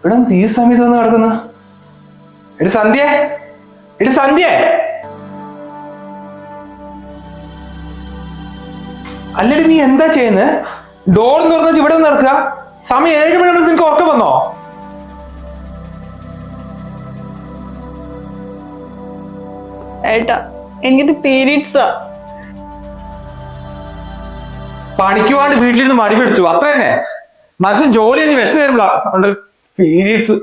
ഇവിടെ ഈ സമയത്ത് വന്ന് കിടക്കുന്ന? എടി സന്ധ്യ എടി സന്ധ്യ. അല്ലടി നീ എന്താ ചെയ്യുന്നത് ഡോർ തുറന്നു ഇവിടെ നിന്ന് നടക്കുക. സമയം ഏഴ് മണിയാണ് നിനക്ക് ഉറക്കം വന്നോ? ഏട്ടാ എനിക്കിത് പീരീഡ്സാ. പണിക്ക് പോകാണ്ട് വീട്ടിൽ നിന്ന് മടി പിടിച്ചു. അത്ര തന്നെ മനസ്സിന് ജോലി വിശന്നു വിശന്ന് തരുമ്പോഴാ പീരീഡ്സ്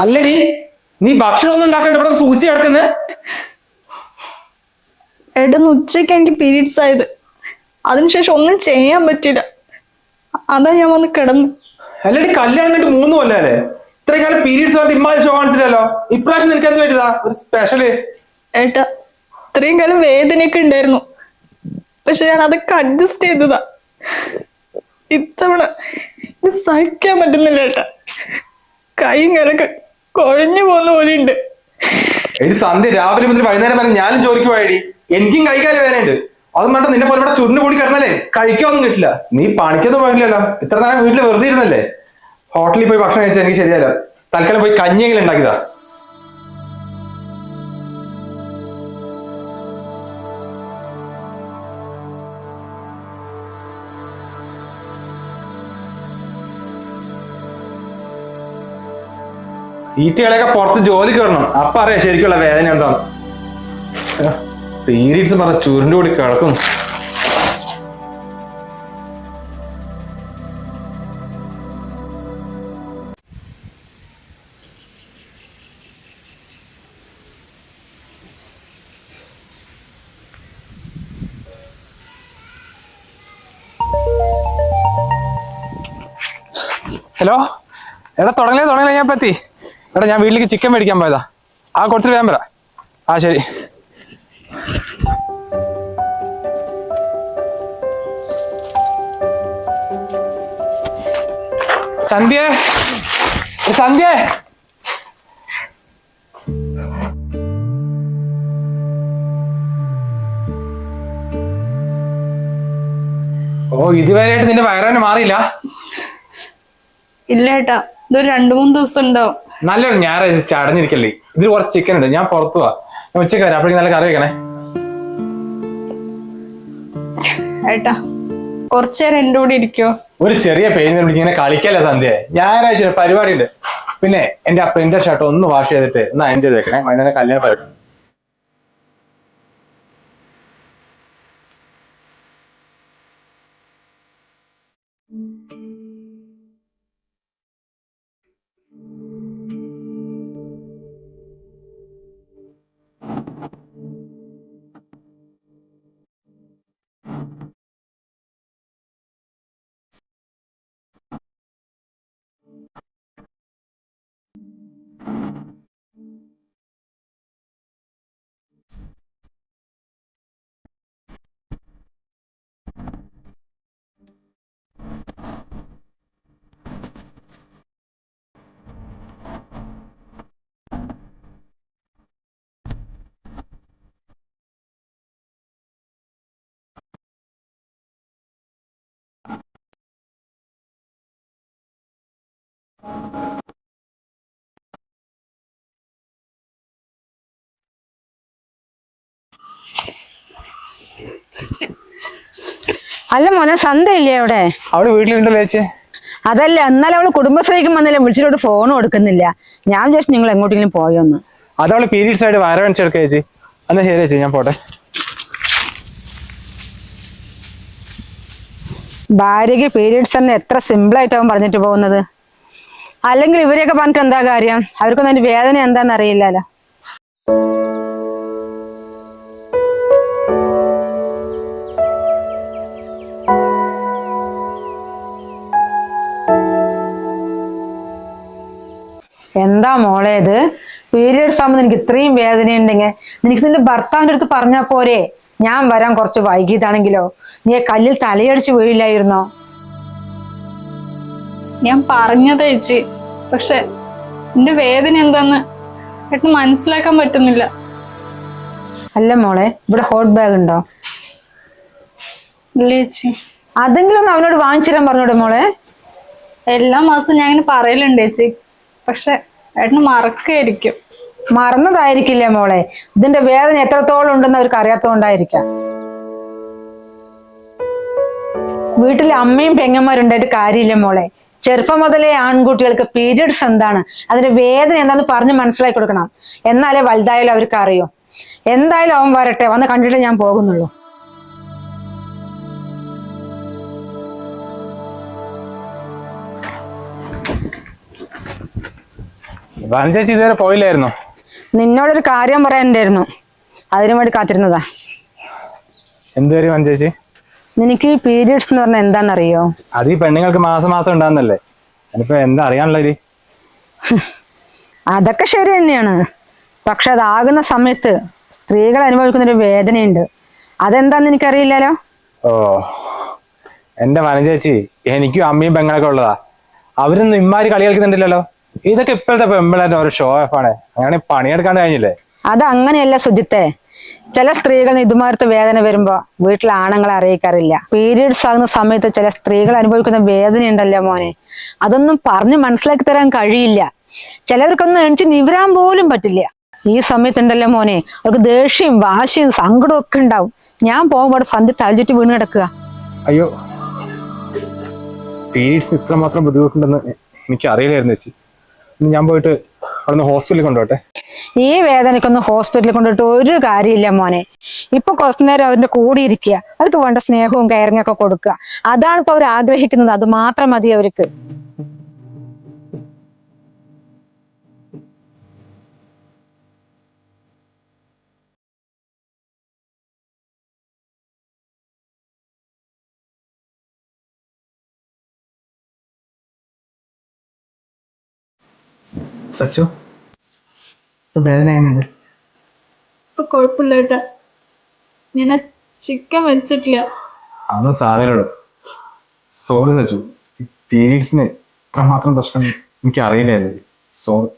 അല്ലടി നീ ഭക്ഷണം ഒന്നും ഉണ്ടാക്കണ്ട. ഇവിടെ സൂചി കിടക്കുന്നത് ഏട്ടാ ഇന്ന് ഉച്ചയ്ക്ക് എനിക്ക് പീരീഡ്സ് ആയത്. അതിനുശേഷം ഒന്നും ചെയ്യാൻ പറ്റില്ല അതാ ഞാൻ വന്ന് കിടന്നു. അല്ലടി കല്യാണം കണ്ടിട്ട് മൂന്ന് കൊല്ലല്ലേ ഇത്രയും കാലം പീരീഡ്സ് പറഞ്ഞിട്ട് ഇമ്മാതിരി ഷോ കാണിച്ചില്ലല്ലോ? ഇപ്രാവശ്യം നിനക്ക് എന്ത് പറ്റിയതാ? ഒരു സ്പെഷ്യൽ ഏട്ടാ ഇത്രയും കാലം വേദനയൊക്കെ ഉണ്ടായിരുന്നു. പക്ഷെ ഞാൻ അതൊക്കെ അഡ്ജസ്റ്റ് ചെയ്തതാ. ഇത്തവണ ഇത് സഹിക്കാൻ പറ്റുന്നില്ല ഏട്ടാ. കൈയും കാലൊക്കെ കുഴഞ്ഞു പോകുന്ന പോലെ ഉണ്ട് എടി സന്ധ്യ രാവിലെ മുതൽ വൈകുന്നേരം വരെ ഞാനും ജോലിക്ക് പോയടി. എനിക്കും കൈകാലം വേദനയുണ്ട്. അതും വേണ്ട നിന്നെ പോലെ ഇവിടെ ചുരുണ്ട് കൂടി കിടന്നല്ലേ കഴിക്കാനൊന്നും കിട്ടില്ല. നീ പണിക്കൊന്നും പോയില്ലല്ലോ ഇത്ര നേരം വീട്ടിൽ വെറുതെ ഇരുന്നല്ലേ? ഹോട്ടലിൽ പോയി ഭക്ഷണം കഴിച്ചാൽ എനിക്ക് ശരിയല്ല തൽക്കാലം പോയി കഞ്ഞിയെങ്കിലും ഉണ്ടാക്കിയതാ. ഈറ്റകളെയൊക്കെ പുറത്ത് ജോലിക്ക് കയറണം അപ്പൊ അറിയാം ശരിക്കുള്ള വേദന എന്താന്ന്. പീരീഡ്സ് പറഞ്ഞ ചൂരിന്റെ കൂടി ഹലോ എടാ തുടങ്ങലേ തുടങ്ങലേ ഞാൻ പറ്റി എടാ ഞാൻ വീട്ടിലേക്ക് ചിക്കൻ മേടിക്കാൻ പോയതാ. ആ കൊടുത്തിട്ട് വേഗം വരാം ആ ശരി. സന്ധ്യ? സന്ധ്യ? ഓ ഇതുവരെയായിട്ട് നിന്റെ വയറാന് മാറിയില്ല. ഇല്ല ഏട്ടാ ഇതൊരു രണ്ടു മൂന്ന് ദിവസം ഉണ്ടാവും. നല്ലൊരു ഞായറാഴ്ച ചടഞ്ഞിരിക്കല്ലേ? ഇതിൽ കുറച്ച് ചിക്കൻ ഉണ്ട്. ഞാൻ പുറത്തു പോവാ ഞാൻ ഉച്ചയ്ക്ക് വരാം. അപ്പോഴേക്കും നല്ല കറി വെക്കണേ. ഏട്ടാ കുറച്ചു നേരം എന്റെ കൂടെ ഇരിക്കോ? ഒരു ചെറിയ പെയിൻ ഇങ്ങനെ കളിക്കല്ലേ സന്ധ്യ? ഞായറാഴ്ച ഒരു പരിപാടി ഉണ്ട് പിന്നെ എന്റെ ആ പ്രിന്റർ ഷർട്ട് ഒന്ന് വാഷ് ചെയ്തിട്ട് ഒന്ന് അയൻ ചെയ്ത് വെക്കണേ. കല്യാണ പരിപാടി അല്ല മോനെ സന്ധ്യ ഇല്ലേ അവിടെ അവൾ വീട്ടിലുണ്ടല്ലോ ചേച്ചി. അതല്ല എന്നാലും അവൾ കുടുംബശ്രീക്കും വന്നില്ല വിളിച്ചിട്ട് ഫോൺ കൊടുക്കുന്നില്ല. ഞാൻ വിചാരിച്ചു നിങ്ങൾ എങ്ങോട്ടെങ്കിലും പോയോന്ന്. അതവൾ പീരീഡ്സ് ആയിട്ട് വരവണിച്ചെടുക്ക ചേച്ചി. എന്നാ ശരി ചേച്ചി ഞാൻ പോട്ടെ. ഭാര്യയ്ക്ക് പീരീഡ്സ് എന്ന് എത്ര സിമ്പിൾ ആയിട്ടാവും പറഞ്ഞിട്ട് പോകുന്നത്? അല്ലെങ്കിൽ ഇവരെയൊക്കെ പറഞ്ഞിട്ട് എന്താ കാര്യം? അവർക്കൊന്നും അതിന്റെ വേദന എന്താന്ന് അറിയില്ലല്ലോ. എന്താ മോളെ ഇത്? പീരിയഡ്സ് സമയത്ത് നിനക്ക് ഇത്രയും വേദനയുണ്ടെങ്കിൽ നിനക്ക് നിന്റെ ഭർത്താവിന്റെ അടുത്ത് പറഞ്ഞാ പോരെ. ഞാൻ വരാൻ കുറച്ച് വൈകിയതാണെങ്കിലോ? നീ കല്ലിൽ തലയടിച്ച് വീഴില്ലായിരുന്നോ? ഞാൻ പറഞ്ഞത് ചേച്ചി. പക്ഷെ എന്റെ വേദന എന്താന്ന് ഏട്ടന് മനസ്സിലാക്കാൻ പറ്റുന്നില്ല. അല്ല മോളെ ഇവിടെ ഹോട്ട് ബാഗ് ഉണ്ടോ? ഇല്ല ചേച്ചി. അതെങ്കിലും ഒന്ന് അവനോട് വാങ്ങിച്ചു തരാൻ പറഞ്ഞോടെ മോളെ? എല്ലാ മാസവും ഞാൻ ഇങ്ങനെ പറയലുണ്ട് ചേച്ചി. പക്ഷെ ഏട്ടന് മറക്കായിരിക്കും. മറന്നതായിരിക്കില്ല മോളെ? ഇതിന്റെ വേദന എത്രത്തോളം ഉണ്ടെന്ന് അവർക്ക് അറിയാത്തതുകൊണ്ടായിരിക്കാം വീട്ടിലെ അമ്മയും പെങ്ങന്മാരുണ്ടായിട്ട് കാര്യമില്ല മോളെ. ചെറുപ്പം മുതലേ ആൺകുട്ടികൾക്ക് പീരിയഡ്സ് എന്താണ്? അതിന്റെ വേദന എന്താന്ന് പറഞ്ഞ് മനസ്സിലാക്കി കൊടുക്കണം. എന്നാലേ വലുതായാലും അവർക്ക് അറിയോ. എന്തായാലും അവൻ വരട്ടെ. വന്ന് കണ്ടിട്ട് ഞാൻ പോകുന്നുള്ളൂ. ചേച്ചി ഇതുവരെ പോയില്ലായിരുന്നോ? നിന്നോടൊരു കാര്യം പറയാനുണ്ടായിരുന്നു. അതിനു വേണ്ടി കാത്തിരുന്നതാ. എന്തുവരെ ചേച്ചി? നിനക്ക് പീരിയഡ്സ് എന്ന് പറഞ്ഞാൽ എന്താണെന്നറിയോ അത് ഈ പെണ്ണുങ്ങൾക്ക് മാസം മാസം ഉണ്ടാകുന്നല്ലേ അതിപ്പോ എന്താ അറിയാനുള്ളത് അതൊക്കെ ശരി തന്നെയാണ്. പക്ഷെ അതാകുന്ന സമയത്ത് സ്ത്രീകൾ അനുഭവിക്കുന്ന ഒരു വേദനയുണ്ട്. അതെന്താന്ന് എനിക്കറിയില്ലല്ലോ? ഓ എന്റെ മനചേച്ചി എനിക്കും അമ്മയും പെങ്ങളൊക്കെ ഉള്ളതാ. അവരൊന്നും ഇമ്മാരി കളി കളിക്കുന്നുണ്ടല്ലോ. ഇതൊക്കെ ഇപ്പോഴത്തെ പെമ്പിളന്റെ ഓരോ ഷോ ഓഫ് ആണ്. അങ്ങനെ പണിയെടുക്കാൻ കഴിഞ്ഞില്ലേ? അത് അങ്ങനെയല്ല സുജിത്തെ. ചില സ്ത്രീകൾ ഇതുമാരത്തെ വേദന വരുമ്പോ വീട്ടിൽ ആണുങ്ങളെ അറിയിക്കാറില്ല. പീരീഡ്സ് ആകുന്ന സമയത്ത് ചില സ്ത്രീകൾ അനുഭവിക്കുന്ന വേദന ഉണ്ടല്ലോ മോനെ. അതൊന്നും പറഞ്ഞു മനസ്സിലാക്കി തരാൻ കഴിയില്ല. ചിലവർക്കൊന്നും എണിച്ച് നിവരാൻ പോലും പറ്റില്ല. ഈ സമയത്തുണ്ടല്ലോ മോനെ അവർക്ക് ദേഷ്യം വാശിയും സങ്കടവും ഒക്കെ ഉണ്ടാവും. ഞാൻ പോകുമ്പോൾ സന്ധ്യ തലചുറ്റി വീണ് കിടക്കുക. അയ്യോ പീരീഡ്സ് ഇത്രമാത്രം ബുദ്ധിമുട്ടുണ്ടെന്ന് എനിക്ക് അറിയില്ലായിരുന്നു ചേച്ചി ഞാൻ പോയിട്ട് അവിടുന്ന് ഹോസ്പിറ്റലിൽ കൊണ്ടുപോട്ടെ. ഈ വേദനയ്ക്കൊന്നും ഹോസ്പിറ്റലിൽ കൊണ്ടിട്ട് ഒരു കാര്യമില്ല മോനെ. ഇപ്പൊ കുറച്ചു നേരം അവരുടെ കൂടെ ഇരിക്കുക. അവർക്ക് വേണ്ട സ്നേഹവും കയറിങ്ങും ഒക്കെ കൊടുക്കുക. അതാണ് ഇപ്പൊ അവർ ആഗ്രഹിക്കുന്നത്. അത് മാത്രം മതി അവർക്ക്. സച്ചു? വേദന ഇപ്പൊ കുഴപ്പമില്ല ഏട്ടാ. ഞാൻ ചിക്കൻ വെച്ചിട്ടില്ല അതൊന്നും സാധനമുള്ളൂ സോറി സച്ചു. പീരീഡ്സിന് ഇത്രമാത്രം പ്രശ്നം എനിക്ക് അറിയില്ലായിരുന്നു സോറി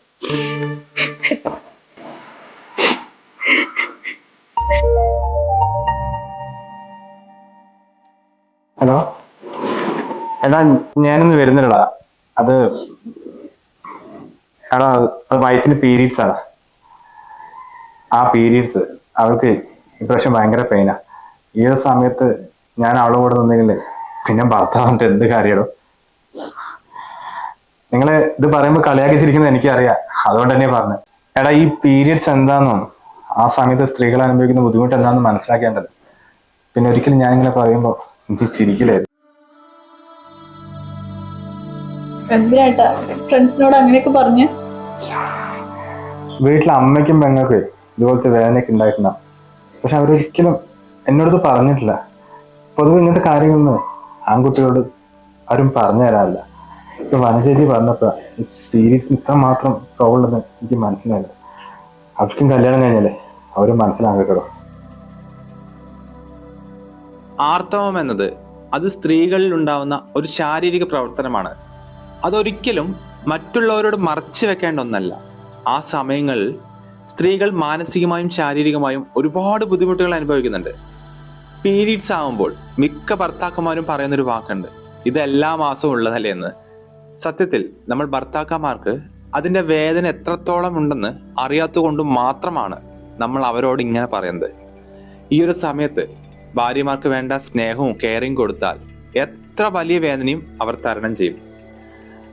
ഹലോ. എടാ ഞാനൊന്ന് വരുന്നില്ലടാ. അത് എടാ അത് വൈഫിന് പീരീഡ്സ് ആണ് ആ പീരീഡ്സ് അവൾക്ക് ഇപ്രാവശ്യം ഭയങ്കര പെയിനാ ഈ ഒരു സമയത്ത് ഞാൻ അവളെ കൂടെ നിന്നെങ്കിൽ പിന്നെ ഭർത്താവിന്റെ എന്ത് കാര്യമോ നിങ്ങൾ ഇത് പറയുമ്പോൾ കളിയാക്കി ചിരിക്കുന്നത് എനിക്കറിയാം. അതുകൊണ്ട് തന്നെ പറഞ്ഞു എടാ ഈ പീരീഡ്സ് എന്താണെന്നും ആ സമയത്ത് സ്ത്രീകൾ അനുഭവിക്കുന്ന ബുദ്ധിമുട്ട് എന്താണെന്ന് മനസ്സിലാക്കേണ്ടത്. പിന്നെ ഒരിക്കലും ഞാൻ ഇങ്ങനെ പറയുമ്പോൾ എനിക്ക് ചിരിക്കില്ലായിരുന്നു എന്തിനാട്ടാ ഫ്രണ്ട്സിനോട് അങ്ങനെയൊക്കെ പറഞ്ഞു? വീട്ടിലെ അമ്മയ്ക്കും പെങ്ങൾക്ക് ഇതുപോലത്തെ വേദനയൊക്കെ ഉണ്ടായിട്ടുണ്ടാവും പക്ഷെ അവരൊരിക്കലും എന്നോടത് പറഞ്ഞിട്ടില്ല. പൊതുവെ ഇങ്ങനത്തെ കാര്യങ്ങളൊന്നും ആൺകുട്ടികളോട് ആരും പറഞ്ഞു തരാറില്ല. ഇപ്പൊ വനചേച്ചി പറഞ്ഞപ്പോ പീരീഡ്സ് ഇത്ര മാത്രം പ്രോബ്ലം എനിക്ക് മനസ്സിലായില്ല. അവർക്കും കല്യാണം കഴിഞ്ഞല്ലേ? അവരും മനസ്സിലാകട്ടോ ആർത്തവം എന്നത് അത് സ്ത്രീകളിൽ ഉണ്ടാവുന്ന ഒരു ശാരീരിക പ്രവർത്തനമാണ്. അതൊരിക്കലും മറ്റുള്ളവരോട് മറച്ചു വെക്കേണ്ട ഒന്നല്ല. ആ സമയങ്ങളിൽ സ്ത്രീകൾ മാനസികമായും ശാരീരികമായും ഒരുപാട് ബുദ്ധിമുട്ടുകൾ അനുഭവിക്കുന്നുണ്ട്. പീരീഡ്സ് ആവുമ്പോൾ മിക്ക ഭർത്താക്കന്മാരും പറയുന്നൊരു വാക്കുണ്ട്. ഇത് എല്ലാ മാസവും ഉള്ളതല്ലേ എന്ന്. സത്യത്തിൽ നമ്മൾ ഭർത്താക്കന്മാർക്ക് അതിന്റെ വേദന എത്രത്തോളം ഉണ്ടെന്ന് അറിയാത്തതുകൊണ്ട് മാത്രമാണ് നമ്മൾ അവരോട് ഇങ്ങനെ പറയുന്നത്. ഈ ഒരു സമയത്ത് ഭാര്യമാർക്ക് വേണ്ട സ്നേഹവും കെയറിങ് കൊടുത്താൽ എത്ര വലിയ വേദനയും അവർ തരണം ചെയ്യും.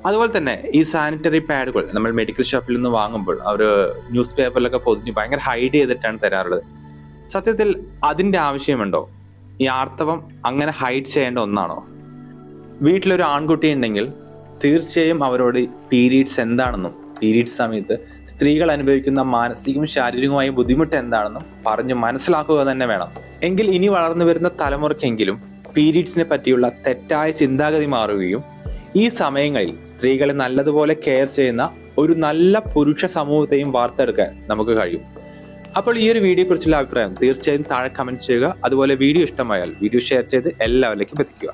അതുപോലെ തന്നെ ഈ സാനിറ്ററി പാഡുകൾ നമ്മൾ മെഡിക്കൽ ഷോപ്പിൽ നിന്ന് വാങ്ങുമ്പോൾ അവർ ന്യൂസ് പേപ്പറിലൊക്കെ പൊതിഞ്ഞ് ഭയങ്കര ഹൈഡ് ചെയ്തിട്ടാണ് തരാറുള്ളത്. സത്യത്തിൽ അതിന്റെ ആവശ്യമുണ്ടോ? ഈ ആർത്തവം അങ്ങനെ ഹൈഡ് ചെയ്യേണ്ട ഒന്നാണോ? വീട്ടിലൊരു ആൺകുട്ടി ഉണ്ടെങ്കിൽ തീർച്ചയായും അവരോട് പീരീഡ്സ് എന്താണെന്നും പീരീഡ്സ് സമയത്ത് സ്ത്രീകൾ അനുഭവിക്കുന്ന മാനസികവും ശാരീരികവുമായ ബുദ്ധിമുട്ട് എന്താണെന്നും പറഞ്ഞ് മനസ്സിലാക്കുക തന്നെ വേണം. എങ്കിൽ ഇനി വളർന്നു വരുന്ന തലമുറയ്ക്കെങ്കിലും പീരീഡ്സിനെ പറ്റിയുള്ള തെറ്റായ ചിന്താഗതി മാറുകയും ഈ സമയങ്ങളിൽ സ്ത്രീകളെ നല്ലതുപോലെ കെയർ ചെയ്യുന്ന ഒരു നല്ല പുരുഷ സമൂഹത്തെയും വാർത്തെടുക്കാൻ നമുക്ക് കഴിയും. അപ്പോൾ ഈ ഒരു വീഡിയോ കുറിച്ചുള്ള അഭിപ്രായം തീർച്ചയായും താഴെ കമന്റ് ചെയ്യുക. അതുപോലെ വീഡിയോ ഇഷ്ടമായാൽ വീഡിയോ ഷെയർ ചെയ്ത് എല്ലാവരിലേക്കും എത്തിക്കുക.